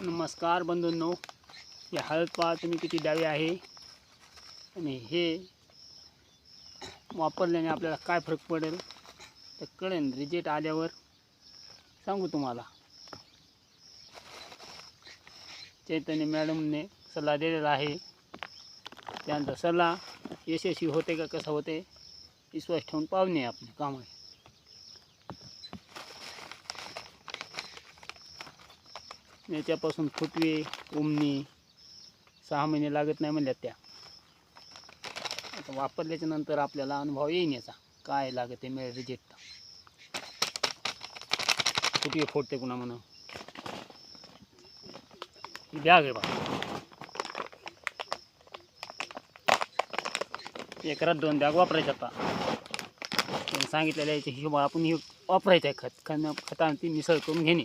नमस्कार बंधूंनो हे हळद पहा तुम्ही किती डावी आहे? आणि हे वापरल्याने आपल्याला काय फरक पडेल? तर कळेल रिजेक्ट आल्यावर सांगू तुम्हाला. चैतन्य मॅडमने सल्ला दिलेला आहे. त्यानंतर सल्ला यशस्वी होते का कसं होते विश्वास ठेवून पाहुणे आपण काम आहे याच्यापासून फुटवे उमणी सहा महिने लागत नाही म्हणल्यात त्या. आता वापरल्याच्या नंतर आपल्याला अनुभव येईन याचा. काय लागत आहे मिळेल रिजेक्ट फुटवे फोडते कुणा म्हणून. बॅग आहे बा. एकरात दोन बॅग वापरायच्या आता. सांगितलेल्या याच्या हिशोबा आपण हे वापरायचं आहे खत. खत खताने ती मिसळ करून घेणे.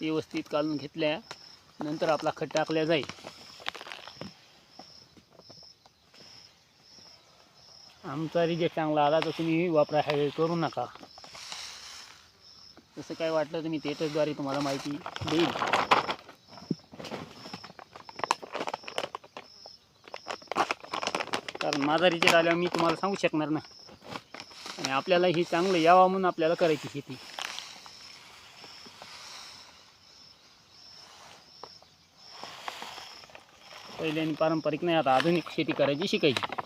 व्यवस्थित काढून घेतल्या नंतर आपला खत टाकल्या जाईल. आमचा रिजेक्ट चांगला आला तर तुम्ही वापरा हे करू नका. तसं काय वाटलं तर मी theaterद्वारे तुम्हाला माहिती देईल. कारण माझा रिजेक्ट आल्यावर मी तुम्हाला सांगू शकणार ना आणि आपल्याला ही चांगलं यावं म्हणून आपल्याला करायची शेती. पहिल्याने पारंपरिक नाही आता आधुनिक शेती करायची शिकायची.